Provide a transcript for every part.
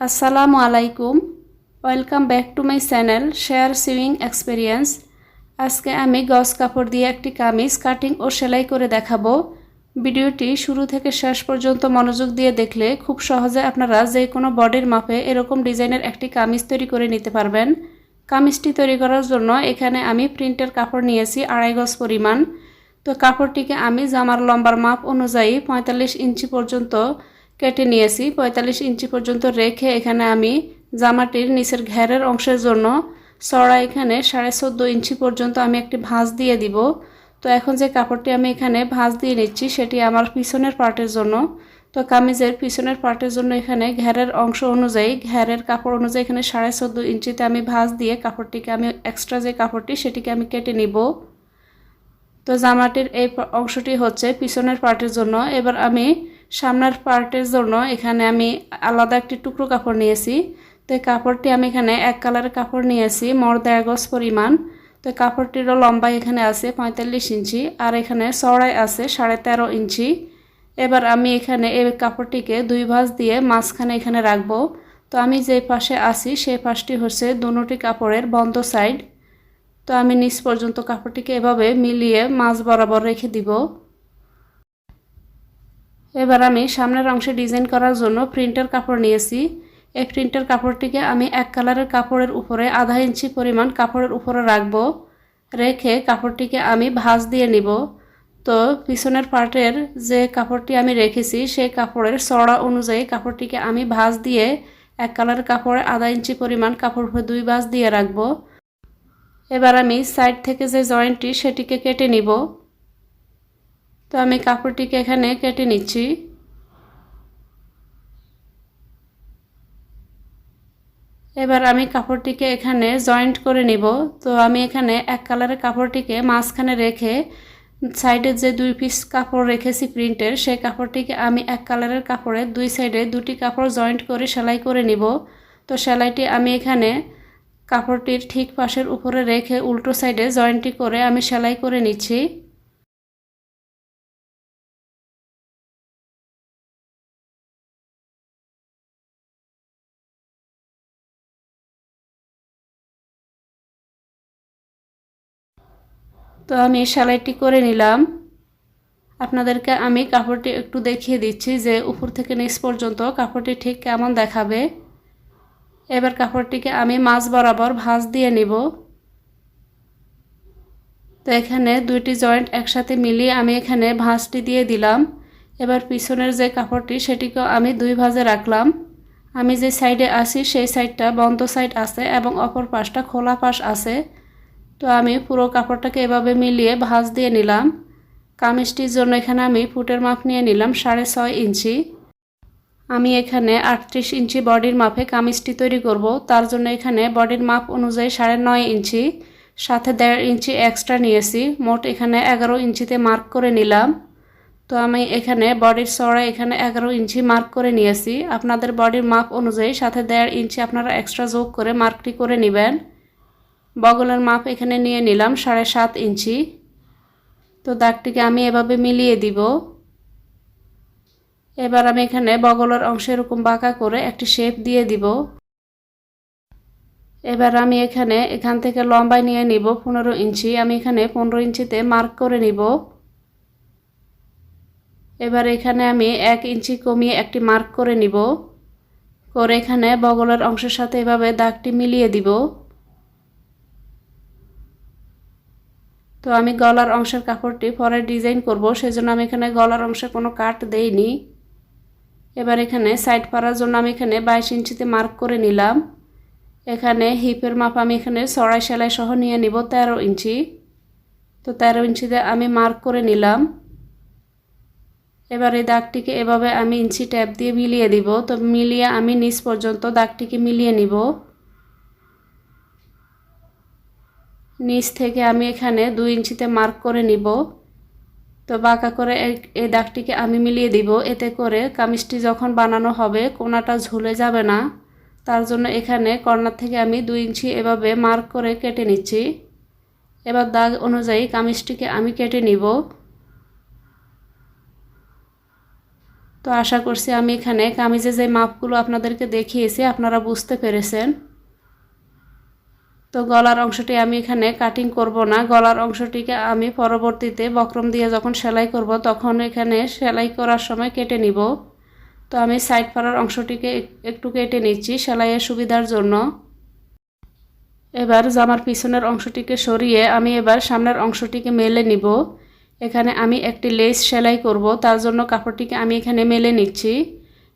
আসসালামু আলাইকুম welcome back to my channel sharing experience আজকে আমি গস কাপড় দিয়ে একটি কামিজ কাটিং ও সেলাই করে দেখাবো। ভিডিওটি শুরু থেকে শেষ পর্যন্ত মনোযোগ দিয়ে দেখলে খুব সহজে আপনারা যে কোনো বডির মাপে এরকম ডিজাইনের একটি কামিজ তৈরি করে নিতে পারবেন। কামিজটি তৈরি করার জন্য এখানে আমি প্রিন্টের কাপড় নিয়েছি আড়াই গজ পরিমাণ। তো কাপড়টিকে আমি জামার লম্বার মাপ অনুযায়ী পঁয়তাল্লিশ ইঞ্চি পর্যন্ত কেটে নিয়েছি। পঁয়তাল্লিশ ইঞ্চি পর্যন্ত রেখে এখানে আমি জামাটির নিচের ঘেরের অংশের জন্য চড়া এখানে সাড়ে চোদ্দ ইঞ্চি পর্যন্ত আমি একটি ভাঁজ দিয়ে দিব। তো এখন যে কাপড়টি আমি এখানে ভাঁজ দিয়ে নিচ্ছি, সেটি আমার পিছনের পার্টের জন্য। তো কামিজের পিছনের পার্টের জন্য এখানে ঘেরের অংশ অনুযায়ী, ঘেরের কাপড় অনুযায়ী এখানে সাড়ে চোদ্দ ইঞ্চিতে আমি ভাঁজ দিয়ে কাপড়টিকে আমি এক্সট্রা যে কাপড়টি, সেটিকে আমি কেটে নিব। তো জামাটির এই অংশটি হচ্ছে পিছনের পার্টের জন্য। এবার আমি সামনের পার্টের জন্য এখানে আমি আলাদা একটি টুকরো কাপড় নিয়েছি। তো এই কাপড়টি আমি এখানে এক কালারের কাপড় নিয়েছি, মর দেড় গজ পরিমাণ। তো কাপড়টিরও লম্বাই এখানে আছে পঁয়তাল্লিশ ইঞ্চি আর এখানে চড়াই আছে সাড়ে তেরো ইঞ্চি। এবার আমি এখানে এই কাপড়টিকে দুই ভাঁজ দিয়ে মাঝখানে এখানে রাখব। তো আমি যে পাশে আছি সেই পাশটি হচ্ছে দুটি কাপড়ের বন্ধ সাইড। তো আমি নিচ পর্যন্ত কাপড়টিকে এভাবে মিলিয়ে মাছ বরাবর রেখে দিব। এবার আমি সামনের অংশে ডিজাইন করার জন্য প্রিন্টার কাপড় নিয়েছি। এই প্রিন্টার কাপড়টিকে আমি এক কালারের কাপড়ের উপরে আধা ইঞ্চি পরিমাণ কাপড়ের উপরে রাখব। রেখে কাপড়টিকে আমি ভাঁজ দিয়ে নিব। তো পিছনের পার্টের যে কাপড়টি আমি রেখেছি, সেই কাপড়ের চড়া অনুযায়ী কাপড়টিকে আমি ভাঁজ দিয়ে এক কালারের কাপড়ে আধা ইঞ্চি পরিমাণ কাপড় দুই ভাঁজ দিয়ে রাখব। এবার আমি সাইড থেকে যে জয়েন্টটি, সেটিকে কেটে নিব। তো আমি কাপড়টিকে এখানে কেটে নিচ্ছি। এবার আমি কাপড়টিকে এখানে জয়েন্ট করে নিব। তো আমি এখানে এক কালারের কাপড়টিকে মাঝখানে রেখে সাইডে যে দুই পিস কাপড় রেখেছি প্রিন্টের, সেই কাপড়টিকে আমি এক কালারের কাপড়ে দুই সাইডে দুটি কাপড় জয়েন্ট করে সেলাই করে নিব। তো সেলাইটি আমি এখানে কাপড়টির ঠিক পাশের উপরে রেখে উল্টো সাইডে জয়েন্টটি করে আমি সেলাই করে নিচ্ছি। তো আমি সেলাইটি করে নিলাম। আপনাদেরকে আমি কাপড়টি একটু দেখিয়ে দিচ্ছি যে উপর থেকে নিচ পর্যন্ত কাপড়টি ঠিক কেমন দেখাবে। এবার কাপড়টিকে আমি মাছ বরাবর ভাঁজ দিয়ে নিব। তো এখানে দুইটি জয়েন্ট একসাথে মিলিয়ে আমি এখানে ভাঁজটি দিয়ে দিলাম। এবার পিছনের যে কাপড়টি সেটিকেও আমি দুই ভাঁজে রাখলাম। আমি যে সাইডে আসি সেই সাইডটা বন্ধ সাইড আছে এবং অপর পাশটা খোলা পাশ আছে। তো আমি পুরো কাপড়টাকে এভাবে মিলিয়ে ভাঁজ দিয়ে নিলাম। কামিজটির জন্য এখানে আমি ফুটের মাপ নিয়ে নিলাম সাড়ে ছয় ইঞ্চি। আমি এখানে আটত্রিশ ইঞ্চি বডির মাপে কামিজটি তৈরি করব। তার জন্য এখানে বডির মাপ অনুযায়ী সাড়ে নয় ইঞ্চি, সাথে দেড় ইঞ্চি এক্সট্রা নিয়েছি। মোট এখানে এগারো ইঞ্চিতে মার্ক করে নিলাম। তো আমি এখানে বডির চড়া এখানে এগারো ইঞ্চি মার্ক করে নিয়েছি। আপনাদের বডির মাপ অনুযায়ী সাথে দেড় ইঞ্চি আপনারা এক্সট্রা যোগ করে মার্কটি করে নেবেন। বগলের মাপ এখানে নিয়ে নিলাম সাড়ে সাত ইঞ্চি। তো দাগটিকে আমি এভাবে মিলিয়ে দিব। এবার আমি এখানে বগলের অংশ এরকম বাঁকা করে একটি শেপ দিয়ে দিব। এবার আমি এখানে এখান থেকে লম্বায় নিয়ে নিব পনেরো ইঞ্চি। আমি এখানে পনেরো ইঞ্চিতে মার্ক করে নিব। এবার এখানে আমি এক ইঞ্চি কমিয়ে একটি মার্ক করে নিব। করে এখানে বগলের অংশের সাথে এভাবে দাগটি মিলিয়ে দিব। তো আমি গলার অংশের কাপড়টি পরে ডিজাইন করব, সেজন্য আমি এখানে গলার অংশে কোনো কাট দেইনি। এবার এখানে সাইড পাড়ার জন্য আমি এখানে বাইশ ইঞ্চিতে মার্ক করে নিলাম। এখানে হিপের মাপ আমি এখানে সরাই সেলাই সহ নিয়ে নিব তেরো ইঞ্চি। তো তেরো ইঞ্চিতে আমি মার্ক করে নিলাম। এবার এই দাগটিকে এভাবে আমি ইঞ্চি ট্যাপ দিয়ে মিলিয়ে দিব। তো মিলিয়ে আমি নিচ পর্যন্ত দাগটিকে মিলিয়ে নিব। নিচ থেকে আমি এখানে দুই ইঞ্চিতে মার্ক করে নিব। তো বাঁকা করে এই দাগটিকে আমি মিলিয়ে দিব। এতে করে কামিজটি যখন বানানো হবে, কোনাটা ঝুলে যাবে না। তার জন্য এখানে কর্নার থেকে আমি দুই ইঞ্চি এভাবে মার্ক করে কেটে নিচ্ছি। এবার দাগ অনুযায়ী কামিজটিকে আমি কেটে নিব। তো আশা করছি আমি এখানে কামিজে যে মাপগুলো আপনাদেরকে দেখিয়েছি, আপনারা বুঝতে পেরেছেন। তো গলার অংশটি আমি এখানে কাটিং করব না। গলার অংশটিকে আমি পরবর্তীতে বক্রম দিয়ে যখন সেলাই করব, তখন এখানে সেলাই করার সময় কেটে নিব। তো আমি সাইড পাড়ার অংশটিকে একটু কেটে নিচ্ছি সেলাইয়ের সুবিধার জন্য। এবার জামার পিছনের অংশটিকে সরিয়ে আমি এবার সামনের অংশটিকে মেলে নিব। এখানে আমি একটি লেস সেলাই করব, তার জন্য কাপড়টিকে আমি এখানে মেলে নিচ্ছি।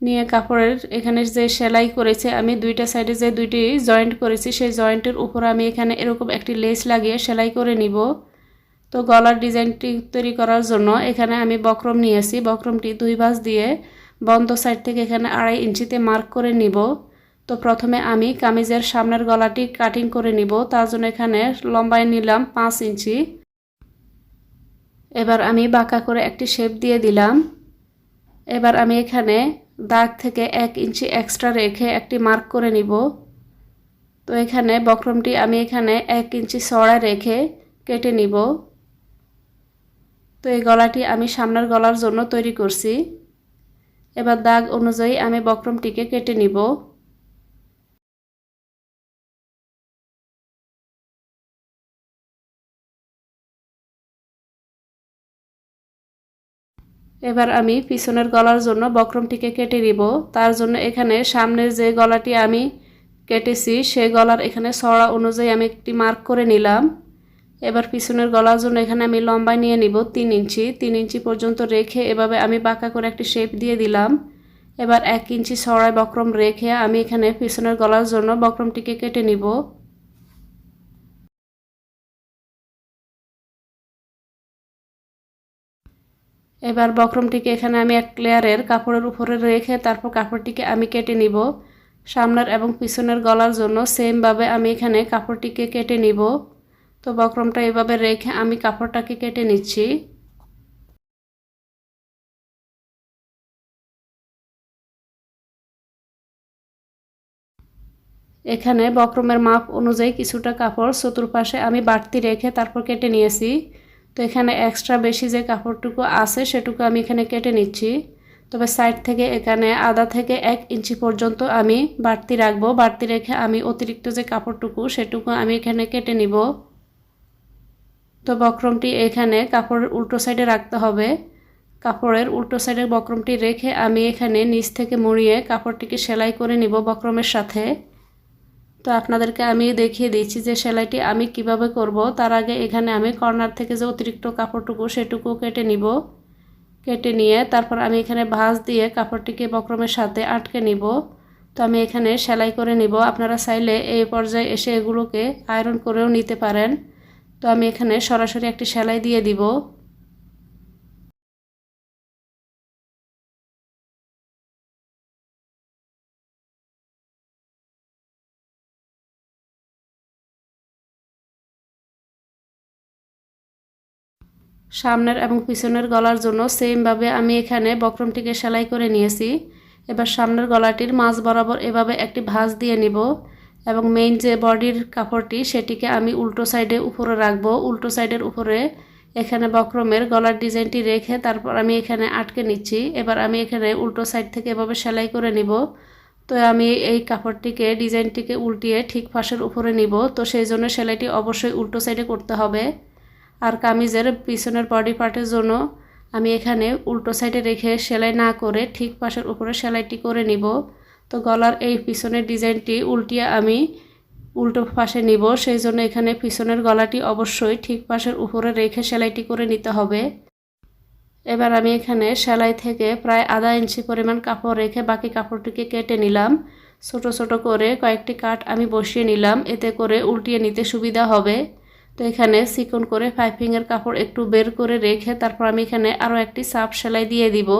নিয়ে কাপড়ের এখানে যে সেলাই করেছে, আমি দুইটা সাইডে যে দুইটি জয়েন্ট করেছি, সেই জয়েন্টের উপর আমি এখানে এরকম একটি লেস লাগিয়ে সেলাই করে নিব। তো গলার ডিজাইনটি তৈরি করার জন্য এখানে আমি বক্রম নিয়েছি বক্রমটি দুই ভাঁজ দিয়ে বন্ধ সাইড থেকে এখানে আড়াই ইঞ্চিতে মার্ক করে নিব। তো প্রথমে আমি কামিজের সামনের গলাটি কাটিং করে নিব, তার জন্য এখানে লম্বায় নিলাম পাঁচ ইঞ্চি। এবার আমি বাঁকা করে একটি শেপ দিয়ে দিলাম। এবার আমি এখানে দাগ থেকে এক ইঞ্চি এক্সট্রা রেখে একটি মার্ক করে নিব। তো এখানে বক্রমটি আমি এখানে এক ইঞ্চি সড়া রেখে কেটে নিব। তো এই গলাটি আমি সামনের গলার জন্য তৈরি করছি। এবার দাগ অনুযায়ী আমি বক্রমটিকে কেটে নিব। এবার আমি পিছনের গলার জন্য বক্রমটিকে কেটে নিব। তার জন্য এখানে সামনের যে গলাটি আমি কেটেছি, সে গলার এখানে ছড়া অনুযায়ী আমি একটি মার্ক করে নিলাম। এবার পিছনের গলার জন্য এখানে আমি লম্বায় নিয়ে নিব তিন ইঞ্চি। তিন ইঞ্চি পর্যন্ত রেখে এভাবে আমি বাঁকা করে একটি শেপ দিয়ে দিলাম। এবার এক ইঞ্চি ছড়ায় বক্রম রেখে আমি এখানে পিছনের গলার জন্য বক্রমটিকে কেটে নিব। এবার বক্রমটিকে এখানে আমি এক লেয়ারের কাপড়ের উপরে রেখে তারপর কাপড়টিকে আমি কেটে নিব। সামনের এবং পিছনের গলার জন্য সেমভাবে আমি এখানে কাপড়টিকে কেটে নিব। তো বক্রমটা এভাবে রেখে আমি কাপড়টাকে কেটে নিচ্ছি। এখানে বক্রমের মাপ অনুযায়ী কিছুটা কাপড় চতুর্পাশে আমি বাড়তি রেখে তারপর কেটে নিয়েছি। তো এখানে এক্সট্রা বেশি যে কাপড়টুকু আছে সেটুকু আমি এখানে কেটে নিচ্ছি। তবে সাইড থেকে এখানে আদা থেকে এক ইঞ্চি পর্যন্ত আমি বাড়তি রাখব। বাড়তি রেখে আমি অতিরিক্ত যে কাপড়টুকু সেটুকু আমি এখানে কেটে নিব। তো বক্রমটি এখানে কাপড়ের উল্টো সাইডে রাখতে হবে। কাপড়ের উল্টো সাইডে বক্রমটি রেখে আমি এখানে নিচ থেকে মুড়িয়ে কাপড়টিকে সেলাই করে নিব বক্রমের সাথে। তো আপনাদেরকে আমি দেখিয়ে দিচ্ছি যে সেলাইটি আমি কীভাবে করব। তার আগে এখানে আমি কর্নার থেকে যে অতিরিক্ত কাপড়টুকু, সেটুকু কেটে নিব। কেটে নিয়ে তারপর আমি এখানে ভাঁজ দিয়ে কাপড়টিকে বক্রমের সাথে আটকে নিব। তো আমি এখানে সেলাই করে নিব। আপনারা চাইলে এই পর্যায়ে এসে এগুলোকে আয়রন করেও নিতে পারেন। তো আমি এখানে সরাসরি একটি সেলাই দিয়ে দিব। সামনের এবং পিছনের গলার জন্য সেমভাবে আমি এখানে বক্রমটিকে সেলাই করে নিয়েছি। এবার সামনের গলাটির মাঝ বরাবর এভাবে একটি ভাঁজ দিয়ে নিব এবং মেইন যে বডির কাপড়টি সেটিকে আমি উল্টো সাইডে উপরে রাখব। উল্টো সাইডের উপরে এখানে বক্রমের গলার ডিজাইনটি রেখে তারপর আমি এখানে আটকে নিচ্ছি। এবার আমি এখানে উল্টো সাইড থেকে এভাবে সেলাই করে নিব। তো আমি এই কাপড়টিকে ডিজাইনটিকে উল্টিয়ে ঠিক পাশের উপরে নিব। তো সেই জন্য সেলাইটি অবশ্যই উল্টো সাইডে করতে হবে। আর কামিজের পিছনের বডি পার্টের জন্য আমি এখানে উল্টো সাইডে রেখে সেলাই না করে ঠিক পাশের উপরে সেলাইটি করে নিব। তো গলার এই পিছনের ডিজাইনটি উল্টিয়ে আমি উল্টো পাশে নিব। সেই জন্য এখানে পিছনের গলাটি অবশ্যই ঠিক পাশের উপরে রেখে সেলাইটি করে নিতে হবে। এবার আমি এখানে সেলাই থেকে প্রায় আধা ইঞ্চি পরিমাণ কাপড় রেখে বাকি কাপড়টিকে কেটে নিলাম। ছোট ছোট করে কয়েকটি কাট আমি বসিয়ে নিলাম। এতে করে উল্টিয়ে নিতে সুবিধা হবে। তো এখানে চিকন করে পাইপিংয়ের কাপড় একটু বের করে রেখে তারপর আমি এখানে আরও একটি সাপ সেলাই দিয়ে দিব।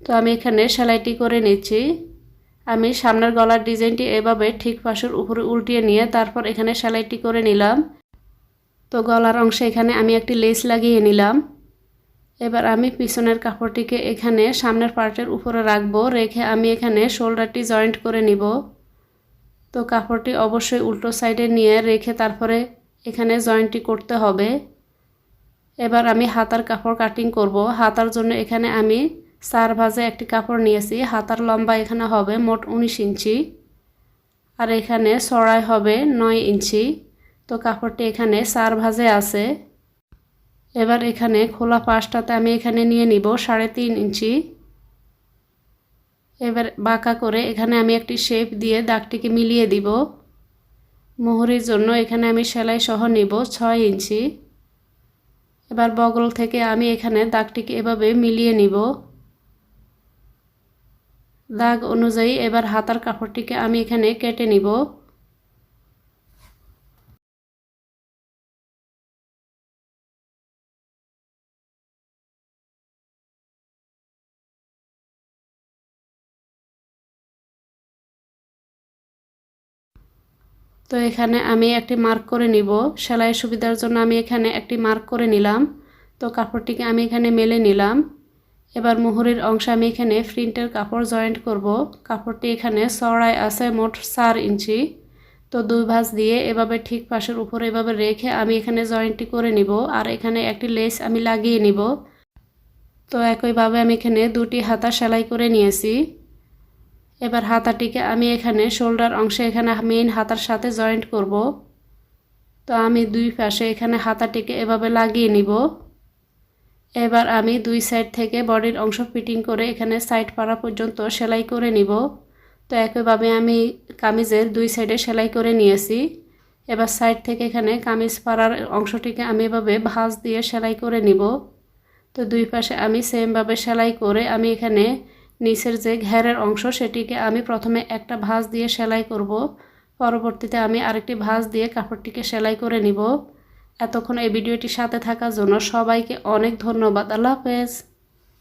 তো আমি এখানে সেলাইটি করে নিচ্ছি। আমি সামনের গলার ডিজাইনটি এভাবে ঠিক পাশের উপরে উল্টিয়ে নিয়ে তারপর এখানে সেলাইটি করে নিলাম। তো গলার অংশে এখানে আমি একটি লেস লাগিয়ে নিলাম। এবার আমি পিছনের কাপড়টিকে এখানে সামনের পার্টের উপরে রাখব, রেখে আমি এখানে শোল্ডারটি জয়েন্ট করে নিব। তো কাপড়টি অবশ্যই উল্টো সাইডে নিয়ে রেখে তারপরে এখানে জয়েন্টটি করতে হবে। এবার আমি হাতার কাপড় কাটিং করব। হাতার জন্য এখানে আমি চার ভাজে একটি কাপড় নিয়েছি। হাতার লম্বা এখানে হবে মোট উনিশ ইঞ্চি। আর এখানে চড়াই হবে নয় ইঞ্চি। তো কাপড়টি এখানে চার ভাজে আছে। এবার এখানে খোলা পাশটাতে আমি এখানে নিয়ে নিব সাড়ে তিন ইঞ্চি। এবার বাঁকা করে এখানে আমি একটি শেপ দিয়ে দাগটিকে মিলিয়ে দিব। মোহরির জন্য এখানে আমি সেলাই সহ নেব ছয় ইঞ্চি। এবার বগল থেকে আমি এখানে দাগটিকে এভাবে মিলিয়ে নিব। দাগ অনুযায়ী এবার হাতার কাপড়টিকে আমি এখানে কেটে নিব। তো এখানে আমি একটি মার্ক করে নিব। সেলাই সুবিধার জন্য আমি এখানে একটি মার্ক করে নিলাম। তো কাপড়টিকে আমি এখানে মেলে নিলাম। এবার মুহুরির অংশ আমি এখানে প্রিন্টের কাপড় জয়েন্ট করব। কাপড়টি এখানে চড়াই আছে মোট চার ইঞ্চি। তো দুই ভাঁজ দিয়ে এভাবে ঠিক পাশের উপরে এভাবে রেখে আমি এখানে জয়েন্টটি করে নিব। আর এখানে একটি লেস আমি লাগিয়ে নিব। তো একইভাবে আমি এখানে দুটি হাতা সেলাই করে নিয়েছি। এবার হাতাটিকে আমি এখানে শোল্ডার অংশে এখানে মেইন হাতার সাথে জয়েন্ট করব। তো আমি দুই পাশে এখানে হাতাটিকে এভাবে লাগিয়ে নিব। এবার আমি দুই সাইড থেকে বডির অংশ ফিটিং করে এখানে সাইড পাড়া পর্যন্ত সেলাই করে নিব। তো একইভাবে আমি কামিজের দুই সাইডে সেলাই করে নিয়েছি। এবার সাইড থেকে এখানে কামিজ পাড়ার অংশটিকে আমি এভাবে ভাঁজ দিয়ে সেলাই করে নিব। তো দুই পাশে আমি সেমভাবে সেলাই করে আমি এখানে নিচের যে ঘেরের অংশ, সেটিকে আমি প্রথমে একটা ভাঁজ দিয়ে সেলাই করব। পরবর্তীতে আমি আরেকটি ভাঁজ দিয়ে কাপড়টিকে সেলাই করে নিব। এতক্ষণ এই ভিডিওটির সাথে থাকার জন্য সবাইকে অনেক ধন্যবাদ। আল্লাহ হাফেজ।